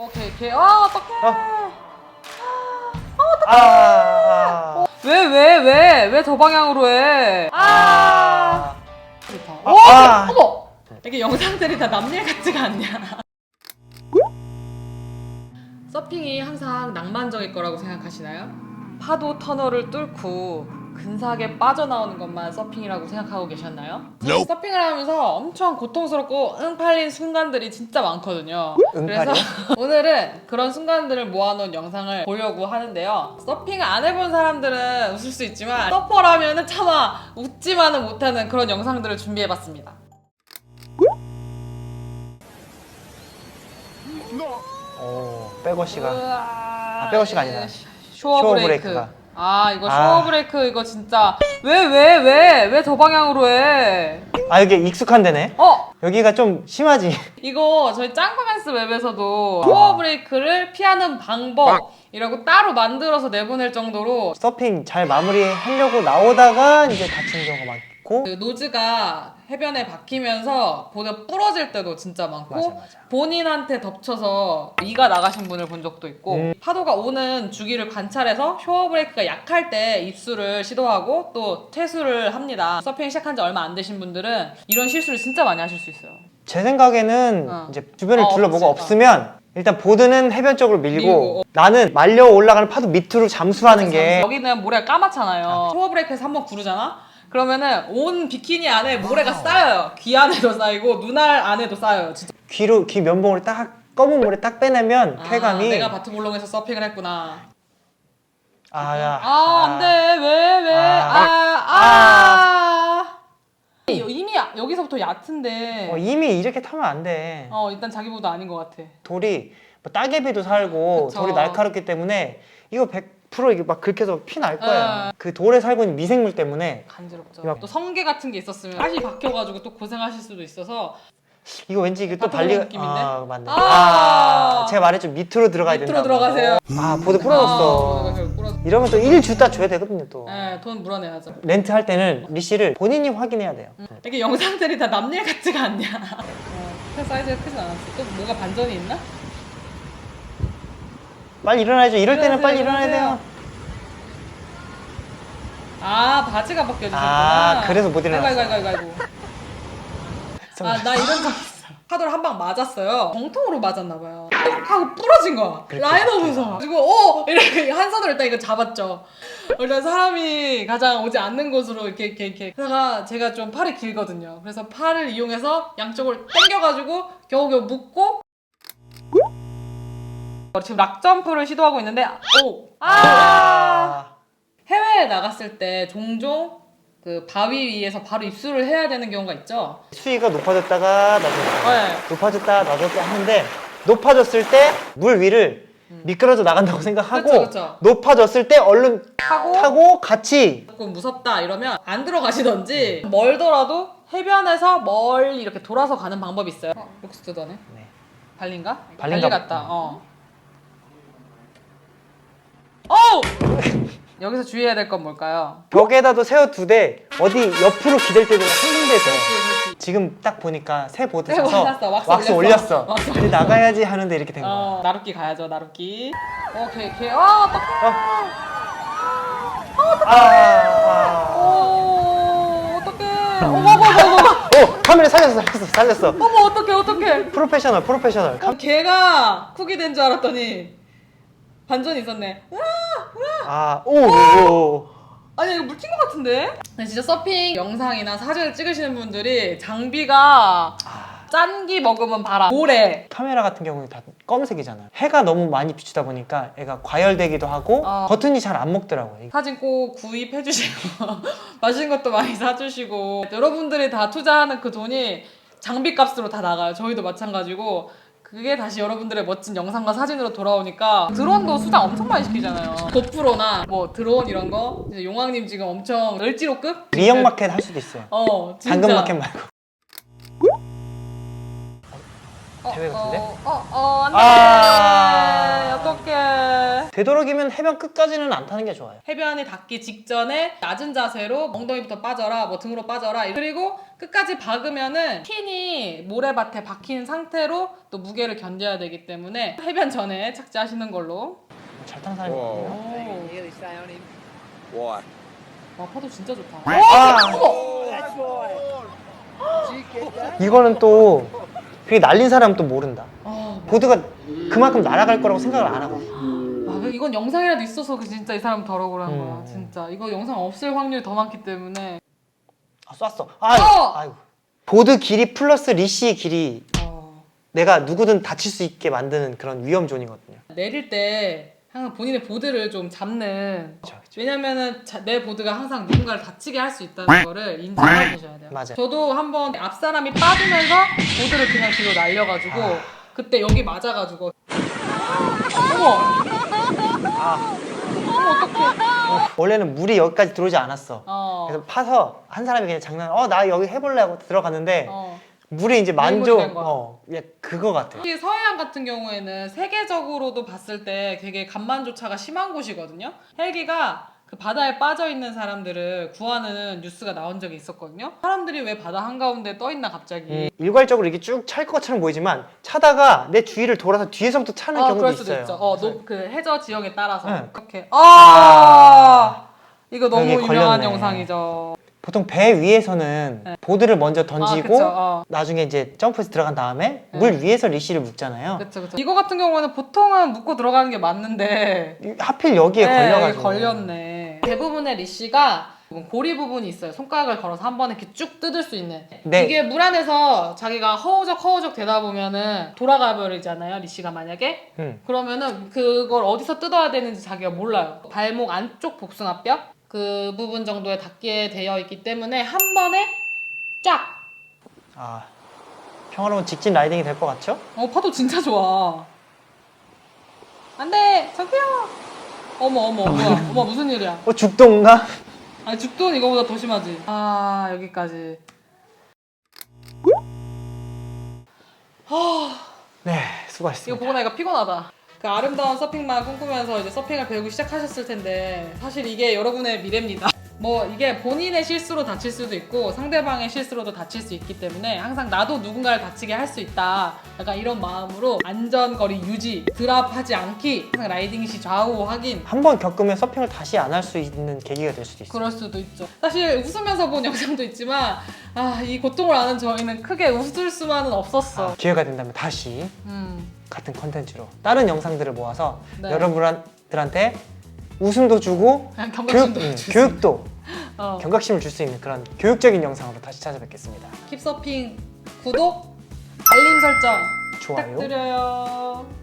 오케이 오케이 아 어떡해 아, 아, 왜 왜 왜 왜 저 방향으로 해? 아, 좋다. 아, 오, 아. 어머 이게 영상들이 다 남일 같지가 않냐? 서핑이 항상 낭만적일 거라고 생각하시나요? 파도 터널을 뚫고 근사하게 빠져나오는 것만 서핑이라고 생각하고 계셨나요? 저는 서핑을 하면서 엄청 고통스럽고 응팔린 순간들이 진짜 많거든요. 그래서 응팔이요? 오늘은 그런 순간들을 모아놓은 영상을 보려고 하는데요. 서핑을 안 해본 사람들은 웃을 수 있지만 서퍼라면은 차마 웃지만은 못하는 그런 영상들을 준비해봤습니다. 오, 백워 씨가 아, 백워 씨가 아니다. 쇼어 쇼어 브레이크. 브레이크가. 아 이거 아. 쇼어 브레이크 이거 진짜 왜 왜 왜 왜 저 방향으로 해? 아 이게 익숙한 데네. 어 여기가 좀 심하지. 이거 저희 짱코맨스 웹에서도 쇼어 브레이크를 피하는 방법이라고 따로 만들어서 내보낼 정도로 서핑 잘 마무리하려고 나오다가 이제 다치는 경우가 많 고. 그 노즈가 해변에 박히면서 보드 부러질 때도 진짜 많고 맞아, 맞아. 본인한테 덮쳐서 이가 나가신 분을 본 적도 있고 음. 파도가 오는 주기를 관찰해서 쇼어 브레이크가 약할 때 입수를 시도하고 또 퇴수를 합니다. 서핑 시작한 지 얼마 안 되신 분들은 이런 실수를 진짜 많이 하실 수 있어요. 제 생각에는 어. 이제 주변을 어, 둘러보고 없지. 없으면 일단 보드는 해변 쪽으로 밀고, 밀고. 나는 말려 올라가는 파도 밑으로 잠수하는 게 여기는 모래가 까맣잖아요. 쇼어 브레이크에서 한번 구르잖아? 그러면은 온 비키니 안에 모래가 쌓여요. 귀 안에도 쌓이고 눈알 안에도 쌓여요. 진짜. 귀로 귀 면봉을 딱 검은 물에 딱 빼내면 아, 쾌감이 내가 바트볼롱에서 서핑을 했구나. 아 야 아, 안 돼. 왜, 왜. 아. 아, 아. 이미 야- 여기서부터 얕은데. 어, 이미 이렇게 타면 안 돼. 어, 일단 자기보다 아닌 것 같아. 돌이 뭐 따개비도 살고 그쵸. 돌이 날카롭기 때문에 이거 100% 이게 막 긁혀서 피 날 거야. 어. 그 돌에 살고 있는 미생물 때문에 간지럽죠. 야. 또 성게 같은 게 있었으면 다시 박혀가지고 또 고생하실 수도 있어서 이거 왠지 이게 또 바트볼 발리 느낌인데? 아 맞네. 아. 아, 제가 말했죠 밑으로 들어가야 밑으로 된다고. 들어가세요. 아 보드 부러졌어. 아. 이러면 또1 주다 줘야 되거든요 또. 네, 돈 물어내야죠. 렌트 할 때는 리시를 본인이 확인해야 돼요. 이게 영상들이 다 남일 같지가 않냐. 어, 차 사이즈가 크진 않았어. 또 뭐가 반전이 있나? 빨리 일어나야죠. 이럴 때는 빨리 일어나야 일어나세요. 돼요. 아, 바지가 벗겨지셨구나. 아, 그래서 못 일어났어. 아이고, 아이고, 아이고, 아이고. 아, 나 이런 적 있어. 파도를 한 방 맞았어요. 정통으로 맞았나 봐요. 뚝 하고 부러진 거야. 그렇게 라인 오면서. 그리고 어 이렇게 한 손으로 일단 이거 잡았죠. 일단 사람이 가장 오지 않는 곳으로 이렇게 이렇게 이렇게. 그러다가 제가 좀 팔이 길거든요. 그래서 팔을 이용해서 양쪽을 당겨가지고 겨우겨우 묶고. 지금 락 점프를 시도하고 있는데 오 아. 아. 해외에 나갔을 때 종종 그 바위 위에서 바로 입수를 해야 되는 경우가 있죠. 수위가 높아졌다가 낮아졌다. 네. 높아졌다 낮았다 하는데 높아졌을 때 물 위를 미끄러져 나간다고 생각하고 음. 그쵸, 그쵸. 높아졌을 때 얼른 타고 타고 같이 조금 무섭다 이러면 안 들어가시던지 멀더라도 해변에서 멀리 이렇게 돌아서 가는 방법이 있어요. 어, 록스트더네. 네. 발린가? 발린가 발리 같다. 어. 어우! 여기서 주의해야 될 건 뭘까요? 벽에다도 세워두되 어디 옆으로 기댈 때도 그렇지. 지금 딱 보니까 새 보드 새 사서 올랐어, 왁스 올렸어. 올렸어. 왁스 이제 나가야지 하는데 이렇게 된 거야. 어, 나룻기 가야죠, 나룻기. 오케이, 오케이. 아, 어떡해. 아, 아. 오, 어떡해. 어머, 어머, 어머, 어머. 오 카메라 살렸어 살렸어 살렸어. 어머, 어떡해, 어떡해. 프로페셔널 프로페셔널. 어, 걔가 쿡이 된 줄 알았더니 반전이 있었네. 아, 오, 오. 아니 이거 물튄 것 같은데? 근데 진짜 서핑 영상이나 사진을 찍으시는 분들이 장비가 짠기 머금은 바람 모래 카메라 같은 경우는 다 검은색이잖아요. 해가 너무 많이 비추다 보니까 애가 과열되기도 하고 어. 버튼이 잘 안 먹더라고요. 사진 꼭 구입해 주시고 맛있는 것도 많이 사주시고 여러분들이 다 투자하는 그 돈이 장비 값으로 다 나가요 저희도 마찬가지고 그게 다시 여러분들의 멋진 영상과 사진으로 돌아오니까 드론도 수당 엄청 많이 시키잖아요 고프로나 뭐 드론 이런 거 이제 용왕님 지금 엄청 을지로급? 리형 마켓 할 수도 있어요. 어 진짜 당근 마켓 말고. 어, 대회 같은데? 어, 어, 어, 안 돼. 아. 어떡해. 되도록이면 해변 끝까지는 안 타는 게 좋아요. 해변이 닿기 직전에 낮은 자세로 엉덩이부터 빠져라, 뭐 등으로 빠져라. 그리고 끝까지 박으면은 핀이 모래밭에 박힌 상태로 또 무게를 견뎌야 되기 때문에 해변 전에 착지하시는 걸로. 잘 타는 사람이 많네요. 오. Nearly stay on him. Why? 와 파도 진짜 좋다. 아, That's why. Did you get that? 이거는 또 그게 날린 사람은 또 모른다. 아, 보드가 그만큼 날아갈 거라고 생각을 안 하거든. 아, 이건 영상이라도 있어서 그 진짜 이 사람 더러고란 거야. 음. 진짜 이거 영상 없을 확률이 더 많기 때문에. 아, 쐈어. 아이고, 어! 아이고. 보드 길이 플러스 리시 길이 어. 내가 누구든 다칠 수 있게 만드는 그런 위험 존이거든요. 내릴 때 항상 본인의 보드를 좀 잡는 그쵸, 그쵸. 왜냐면은 자- 내 보드가 항상 누군가를 다치게 할 수 있다는 거를 인지하고 계셔야 돼요 맞아요. 저도 한번 앞 사람이 빠지면서 보드를 그냥 뒤로 날려가지고 아. 그때 여기 맞아가지고 어머 원래는 물이 여기까지 들어오지 않았어. 어. 그래서 파서 한 사람이 그냥 장난, 어, 나 여기 해볼래 하고 들어갔는데 어. 물이 이제 만족, 밀물이 된 거야. 어, 예, 그거 같아. 특히 서해안 같은 경우에는 세계적으로도 봤을 때 되게 간만조차가 심한 곳이거든요. 헬기가 그 바다에 빠져 있는 사람들을 구하는 뉴스가 나온 적이 있었거든요. 사람들이 왜 바다 한가운데 떠 있나 갑자기. 음, 일괄적으로 이게 쭉 찰 것처럼 보이지만 차다가 내 주위를 돌아서 뒤에서부터 차는 아, 경우도 그럴 수도 있어요. 있죠. 어, 노, 그 해저 지역에 따라서 네. 그렇게. 아, 이거 너무 여기 유명한 걸렸네. 영상이죠. 보통 배 위에서는 보드를 먼저 던지고 아, 그쵸. 어. 나중에 이제 점프해서 들어간 다음에 네. 물 위에서 리시를 묶잖아요. 그쵸, 그쵸. 이거 같은 경우는 보통은 묶고 들어가는 게 맞는데 이- 하필 여기에 네, 걸려가지고 걸렸네. 대부분의 리시가 고리 부분이 있어요. 손가락을 걸어서 한 번에 이렇게 쭉 뜯을 수 있는. 네. 이게 물 안에서 자기가 허우적 허우적 되다 보면은 돌아가 버리잖아요. 리시가 만약에. 음. 그러면은 그걸 어디서 뜯어야 되는지 자기가 몰라요. 발목 안쪽 복숭아뼈 그 부분 정도에 닿게 되어 있기 때문에 한 번에 쫙. 아 평화로운 직진 라이딩이 될 것 같죠? 어 파도 진짜 좋아. 안돼 저기요. 어머 어머 뭐야? 어머 무슨 일이야? 어 죽동가? 아니 죽돈 이거보다 더 심하지. 아 여기까지. 네 이거 수고하셨습니다. 보고 나니까 피곤하다. 그 아름다운 서핑만 꿈꾸면서 이제 서핑을 배우기 시작하셨을 텐데 사실 이게 여러분의 미래입니다. 뭐 이게 본인의 실수로 다칠 수도 있고 상대방의 실수로도 다칠 수 있기 때문에 항상 나도 누군가를 다치게 할 수 있다. 약간 이런 마음으로 안전거리 유지, 드랍하지 않기, 항상 라이딩 시 좌우 확인. 한 번 겪으면 서핑을 다시 안 할 수 있는 계기가 될 수도 있어요. 그럴 수도 있죠. 사실 웃으면서 본 영상도 있지만 아 이 고통을 아는 저희는 크게 웃을 수만은 없었어. 아, 기회가 된다면 다시 음. 같은 컨텐츠로 다른 영상들을 모아서 네. 여러분들한테 웃음도 주고 그냥 교육, 경각심도 음. 교육도 어. 경각심을 줄 수 있는 그런 교육적인 영상으로 다시 찾아뵙겠습니다. 킵서핑 구독, 알림 설정 좋아요. 부탁드려요.